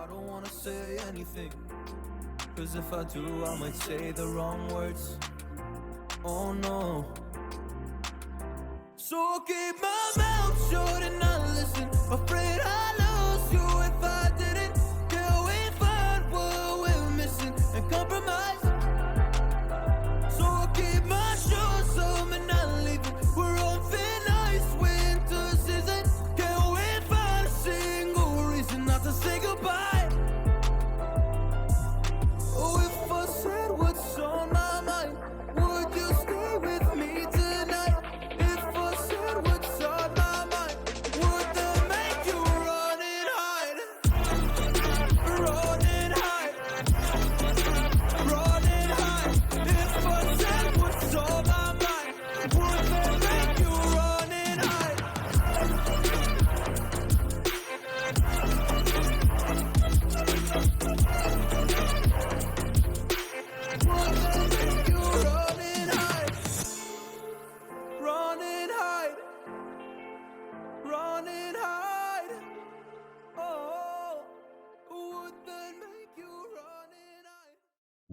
I don't wanna say anything. Cause if I do, I might say the wrong words. Oh no. So I'll keep my mouth shut and not listen. Afraid I lose you if I didn't. Till we find what we're missing and compromise.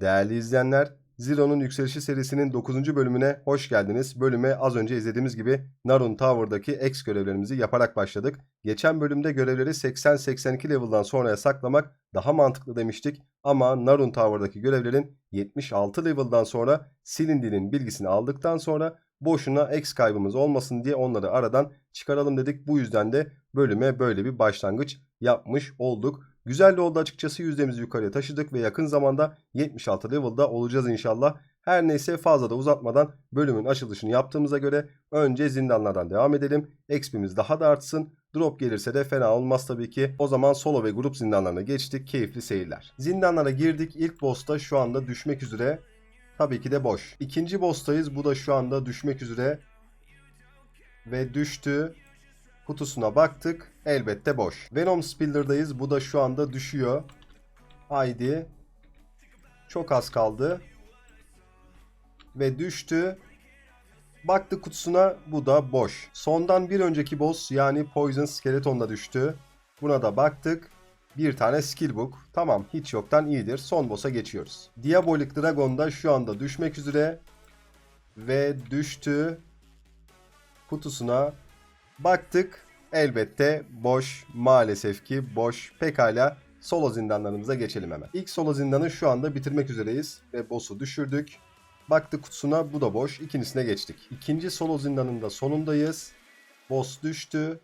Değerli izleyenler, Zero'nun Yükselişi serisinin 9. bölümüne hoş geldiniz. Bölüme az önce izlediğimiz gibi Narun Tower'daki X görevlerimizi yaparak başladık. Geçen bölümde görevleri 80-82 level'dan sonraya saklamak daha mantıklı demiştik. Ama Narun Tower'daki görevlerin 76 level'dan sonra silindiğinin bilgisini aldıktan sonra boşuna X kaybımız olmasın diye onları aradan çıkaralım dedik. Bu yüzden de bölüme böyle bir başlangıç yapmış olduk. Güzel de oldu açıkçası yüzdemizi yukarıya taşıdık ve yakın zamanda 76 level'da olacağız inşallah. Her neyse fazla da uzatmadan bölümün açılışını yaptığımıza göre önce zindanlardan devam edelim. XP'miz daha da artsın. Drop gelirse de fena olmaz tabii ki. O zaman solo ve grup zindanlarına geçtik. Keyifli seyirler. Zindanlara girdik. İlk boss'ta şu anda düşmek üzere. Tabii ki de boş. İkinci boss'tayız. Bu da şu anda düşmek üzere. Ve düştü. Kutusuna baktık. Elbette boş. Venom Spiller'dayız. Bu da şu anda düşüyor. Haydi. Çok az kaldı. Ve düştü. Baktık kutusuna bu da boş. Sondan bir önceki boss yani Poison Skeleton da düştü. Buna da baktık. Bir tane skill book. Tamam hiç yoktan iyidir. Son boss'a geçiyoruz. Diabolic Dragon da şu anda düşmek üzere. Ve düştü. Kutusuna baktık. Elbette boş. Maalesef ki boş. Pekala solo zindanlarımıza geçelim hemen. İlk solo zindanı şu anda bitirmek üzereyiz. Ve boss'u düşürdük. Baktık kutusuna bu da boş. İkincisine geçtik. İkinci solo zindanında sonundayız. Boss düştü.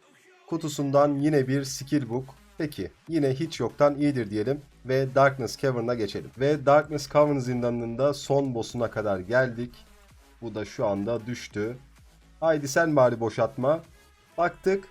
Kutusundan yine bir skill book. Peki yine hiç yoktan iyidir diyelim ve Darkness Cavern'a geçelim. Ve Darkness Cavern zindanında son boss'una kadar geldik. Bu da şu anda düştü. Haydi sen bari boşaltma. Baktık.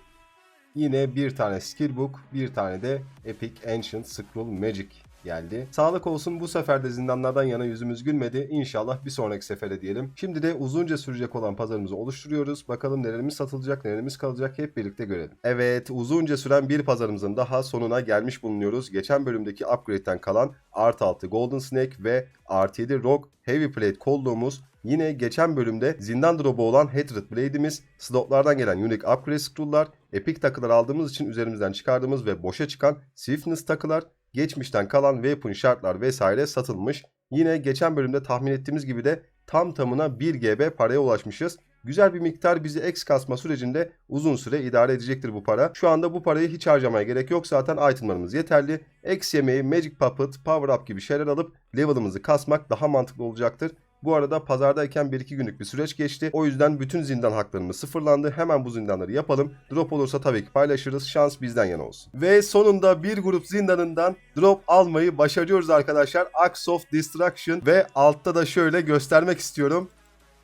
Yine bir tane skill book, bir tane de Epic Ancient Scroll Magic geldi. Sağlık olsun bu sefer de zindanlardan yana yüzümüz gülmedi. İnşallah bir sonraki sefere diyelim. Şimdi de uzunca sürecek olan pazarımızı oluşturuyoruz. Bakalım nelerimiz satılacak, nelerimiz kalacak hep birlikte görelim. Evet uzunca süren bir pazarımızın daha sonuna gelmiş bulunuyoruz. Geçen bölümdeki upgrade'den kalan artı 6 Golden Snake ve artı 7 Rock Heavy Plate kolluğumuz Yine geçen bölümde zindan drop'u olan Hatred Blade'imiz, slotlardan gelen unique upgrade scroll'lar, epic takılar aldığımız için üzerimizden çıkardığımız ve boşa çıkan Swiftness takılar, geçmişten kalan weapon şartlar vesaire satılmış. Yine geçen bölümde tahmin ettiğimiz gibi de tam tamına 1 GB paraya ulaşmışız. Güzel bir miktar bizi X kasma sürecinde uzun süre idare edecektir bu para. Şu anda bu parayı hiç harcamaya gerek yok. Zaten itemlarımız yeterli. X yemeği, Magic Puppet, Power Up gibi şeyler alıp level'ımızı kasmak daha mantıklı olacaktır. Bu arada pazardayken 1-2 günlük bir süreç geçti. O yüzden bütün zindan haklarımız sıfırlandı. Hemen bu zindanları yapalım. Drop olursa tabii ki paylaşırız. Şans bizden yana olsun. Ve sonunda bir grup zindanından drop almayı başarıyoruz arkadaşlar. Axe of Destruction ve altta da şöyle göstermek istiyorum.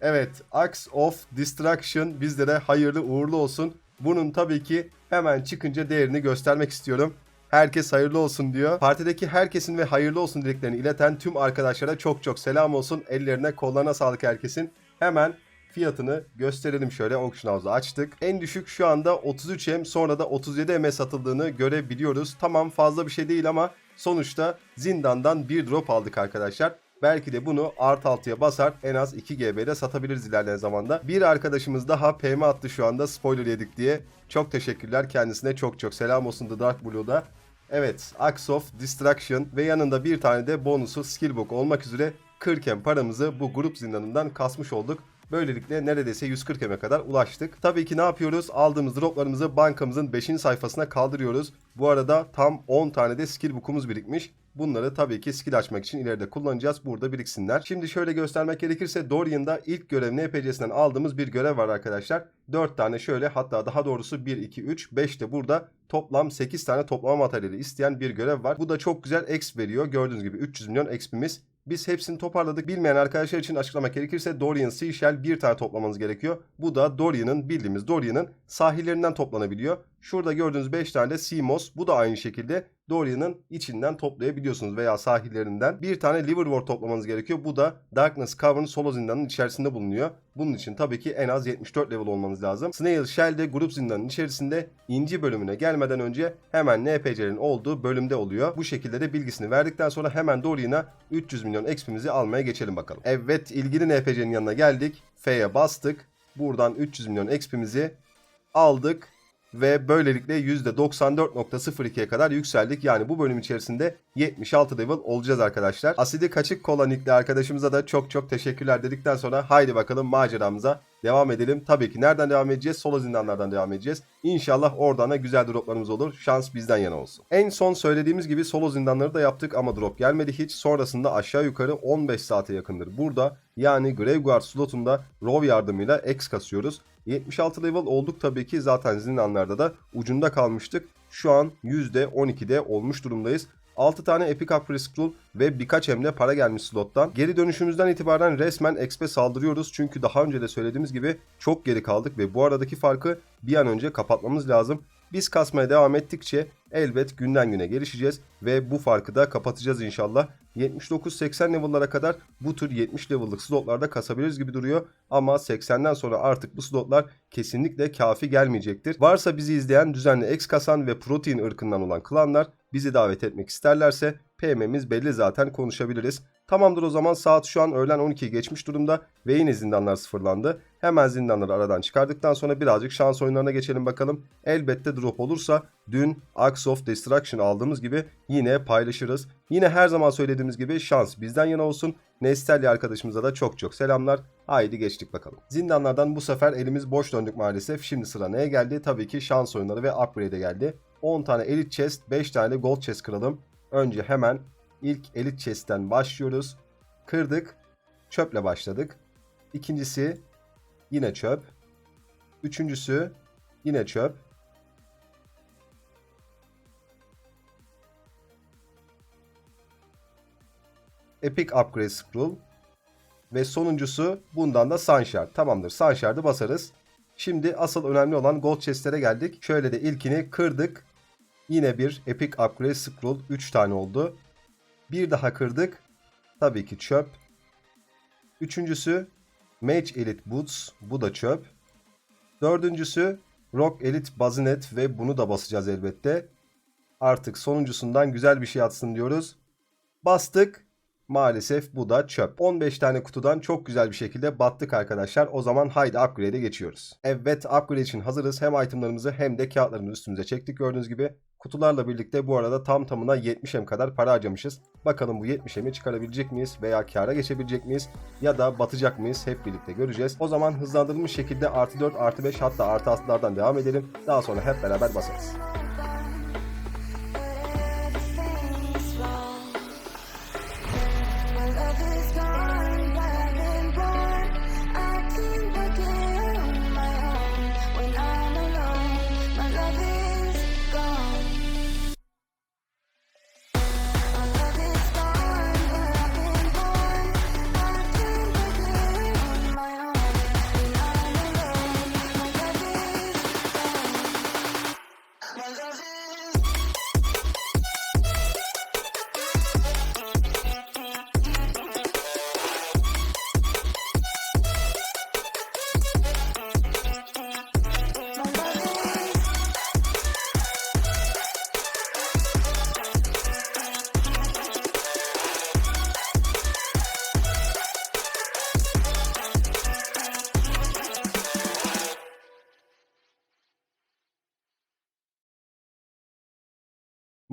Evet, Axe of Destruction bizlere hayırlı uğurlu olsun. Bunun tabii ki hemen çıkınca değerini göstermek istiyorum. Herkes hayırlı olsun diyor. Partideki herkesin ve hayırlı olsun dileklerini ileten tüm arkadaşlara çok çok selam olsun. Ellerine kollarına sağlık herkesin. Hemen fiyatını gösterelim şöyle auction house'u açtık. En düşük şu anda 33M sonra da 37M satıldığını görebiliyoruz. Tamam fazla bir şey değil ama sonuçta zindandan bir drop aldık arkadaşlar. Belki de bunu art 6'ya basar en az 2 GB'de satabiliriz ilerleyen zamanda. Bir arkadaşımız daha PM attı şu anda spoiler yedik diye. Çok teşekkürler kendisine çok çok selam olsun The Dark Blue'da. Evet, Axe of Distraction ve yanında bir tane de bonusu Skillbook olmak üzere 40 em paramızı bu grup zindanından kasmış olduk. Böylelikle neredeyse 140 eme kadar ulaştık. Tabii ki ne yapıyoruz? Aldığımız droplarımızı bankamızın 5. sayfasına kaldırıyoruz. Bu arada tam 10 tane de skill book'umuz birikmiş. Bunları tabii ki skill açmak için ileride kullanacağız. Burada biriksinler. Şimdi şöyle göstermek gerekirse Dorian'da ilk görev NPC'sinden aldığımız bir görev var arkadaşlar. 4 tane şöyle hatta daha doğrusu 1, 2, 3, 5 de burada toplam 8 tane toplama materyali isteyen bir görev var. Bu da çok güzel exp veriyor. Gördüğünüz gibi 300 milyon exp'imiz. Biz hepsini toparladık. Bilmeyen arkadaşlar için açıklamak gerekirse Dorian Seashell bir tane toplamanız gerekiyor. Bu da Dorian'ın bildiğimiz Dorian'ın sahillerinden toplanabiliyor. Şurada gördüğünüz 5 tane de Seamoss. Bu da aynı şekilde Dorian'ın içinden toplayabiliyorsunuz veya sahillerinden. Bir tane Liverwort toplamanız gerekiyor. Bu da Darkness Cavern solo zindanının içerisinde bulunuyor. Bunun için tabii ki en az 74 level olmanız lazım. Snail Shell de grup zindanının içerisinde inci bölümüne gelmeden önce hemen NPC'lerin olduğu bölümde oluyor. Bu şekilde de bilgisini verdikten sonra hemen Dorian'a 300 milyon XP'mizi almaya geçelim bakalım. Evet ilgili NPC'nin yanına geldik. F'ye bastık. Buradan 300 milyon XP'mizi aldık ve böylelikle %94.02'ye kadar yükseldik. Yani bu bölüm içerisinde 76 level olacağız arkadaşlar. Asidi kaçık kola nickli arkadaşımıza da çok çok teşekkürler dedikten sonra haydi bakalım maceramıza devam edelim. Tabii ki nereden devam edeceğiz? Solo zindanlardan devam edeceğiz. İnşallah oradan da güzel droplarımız olur. Şans bizden yana olsun. En son söylediğimiz gibi solo zindanları da yaptık ama drop gelmedi hiç. Sonrasında aşağı yukarı 15 saate yakındır burada. Yani Graveguard slotunda Rov yardımıyla X kasıyoruz. 76 level olduk tabii ki zaten zindanlarda da ucunda kalmıştık. Şu an %12'de olmuş durumdayız. 6 tane Epic Upgrade Scroll ve birkaç hem de para gelmiş slottan. Geri dönüşümüzden itibaren resmen XP saldırıyoruz. Çünkü daha önce de söylediğimiz gibi çok geri kaldık ve bu aradaki farkı bir an önce kapatmamız lazım. Biz kasmaya devam ettikçe elbet günden güne gelişeceğiz ve bu farkı da kapatacağız inşallah. 79-80 level'lara kadar bu tür 70 level'lık slotlarda kasabiliriz gibi duruyor. Ama 80'den sonra artık bu slotlar kesinlikle kafi gelmeyecektir. Varsa bizi izleyen düzenli X kasan ve protein ırkından olan klanlar bizi davet etmek isterlerse PM'miz belli zaten konuşabiliriz. Tamamdır o zaman saat şu an öğlen 12'yi geçmiş durumda ve yine zindanlar sıfırlandı. Hemen zindanları aradan çıkardıktan sonra birazcık şans oyunlarına geçelim bakalım. Elbette drop olursa dün Axe of Destruction aldığımız gibi yine paylaşırız. Yine her zaman söylediğimiz gibi şans bizden yana olsun. Nestelli arkadaşımıza da çok çok selamlar. Haydi geçtik bakalım. Zindanlardan bu sefer elimiz boş döndük maalesef. Şimdi sıra neye geldi? Tabii ki şans oyunları ve upgrade'e geldi. 10 tane Elite Chest, 5 tane Gold Chest kıralım. Önce hemen ilk Elite Chest'ten başlıyoruz. Kırdık. Çöple başladık. İkincisi yine çöp. Üçüncüsü yine çöp. Epic Upgrade Scroll. Ve sonuncusu bundan da Sunshard. Tamamdır. Sunshard'ı basarız. Şimdi asıl önemli olan Gold Chest'lere geldik. Şöyle de ilkini kırdık. Yine bir Epic Upgrade Scroll 3 tane oldu. Bir daha kırdık. Tabii ki çöp. Üçüncüsü Mage Elite Boots. Bu da çöp. Dördüncüsü Rock Elite Bazinet ve bunu da basacağız elbette. Artık sonuncusundan güzel bir şey atsın diyoruz. Bastık. Maalesef bu da çöp. 15 tane kutudan çok güzel bir şekilde battık arkadaşlar. O zaman haydi upgrade'e geçiyoruz. Evet upgrade için hazırız. Hem itemlarımızı hem de kağıtlarımızı üstümüze çektik gördüğünüz gibi. Kutularla birlikte bu arada tam tamına 70 em kadar para harcamışız. Bakalım bu 70 emi çıkarabilecek miyiz veya kâra geçebilecek miyiz ya da batacak mıyız hep birlikte göreceğiz. O zaman hızlandırılmış şekilde artı 4 artı 5 hatta artı 6'lardan devam edelim. Daha sonra hep beraber basarız.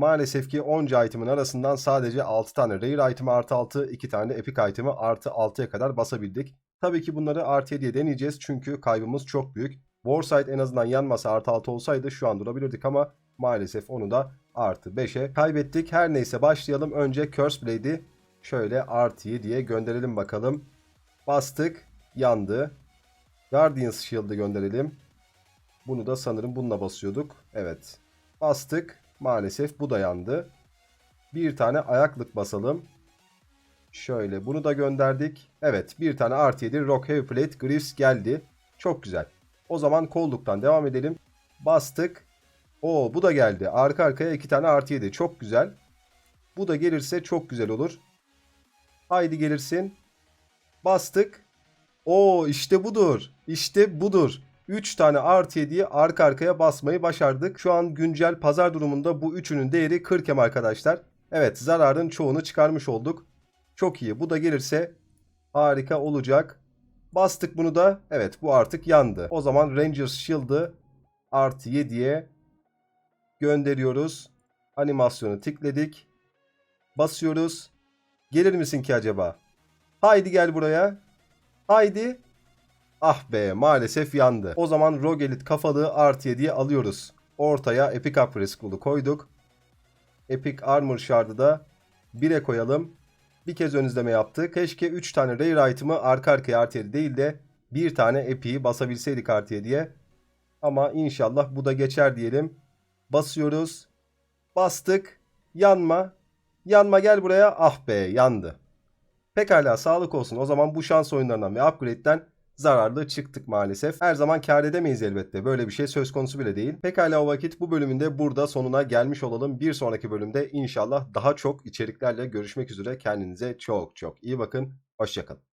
Maalesef ki onca item'ın arasından sadece 6 tane rare item'ı artı 6, 2 tane epic item'ı artı 6'ya kadar basabildik. Tabii ki bunları artı 7'ye deneyeceğiz çünkü kaybımız çok büyük. Warsight en azından yanmasa artı 6 olsaydı şu an durabilirdik ama maalesef onu da artı 5'e kaybettik. Her neyse başlayalım. Önce Curse Blade'i şöyle artı 7'ye gönderelim bakalım. Bastık. Yandı. Guardian's Shield'ı gönderelim. Bunu da sanırım bununla basıyorduk. Evet. Bastık. Maalesef bu da yandı. Bir tane ayaklık basalım. Şöyle bunu da gönderdik. Evet bir tane artı 7 Rock Heavy Plate Greaves geldi. Çok güzel. O zaman kolluktan devam edelim. Bastık. Oo bu da geldi. Arka arkaya iki tane artı 7. Çok güzel. Bu da gelirse çok güzel olur. Haydi gelirsin. Bastık. Oo işte budur. İşte budur. 3 tane artı 7'yi arka arkaya basmayı başardık. Şu an güncel pazar durumunda bu üçünün değeri 40 em arkadaşlar. Evet zararın çoğunu çıkarmış olduk. Çok iyi. Bu da gelirse harika olacak. Bastık bunu da. Evet bu artık yandı. O zaman Rangers Shield'ı artı 7'ye gönderiyoruz. Animasyonu tıkladık. Basıyoruz. Gelir misin ki acaba? Haydi gel buraya. Haydi. Ah be maalesef yandı. O zaman Rogelit kafalığı artı 7'ye alıyoruz. Ortaya Epic Upgrade School'u koyduk. Epic Armor Shard'ı da 1'e koyalım. Bir kez ön izleme yaptık. Keşke 3 tane Rare item'ı arka arkaya artı 7 değil de bir tane Epic'i basabilseydik artı 7'ye. Ama inşallah bu da geçer diyelim. Basıyoruz. Bastık. Yanma. Yanma gel buraya. Ah be yandı. Pekala sağlık olsun. O zaman bu şans oyunlarından ve upgrade'den zararlı çıktık maalesef. Her zaman kar edemeyiz elbette. Böyle bir şey söz konusu bile değil. Pekala o vakit bu bölümün de burada sonuna gelmiş olalım. Bir sonraki bölümde inşallah daha çok içeriklerle görüşmek üzere. Kendinize çok çok iyi bakın. Hoşçakalın.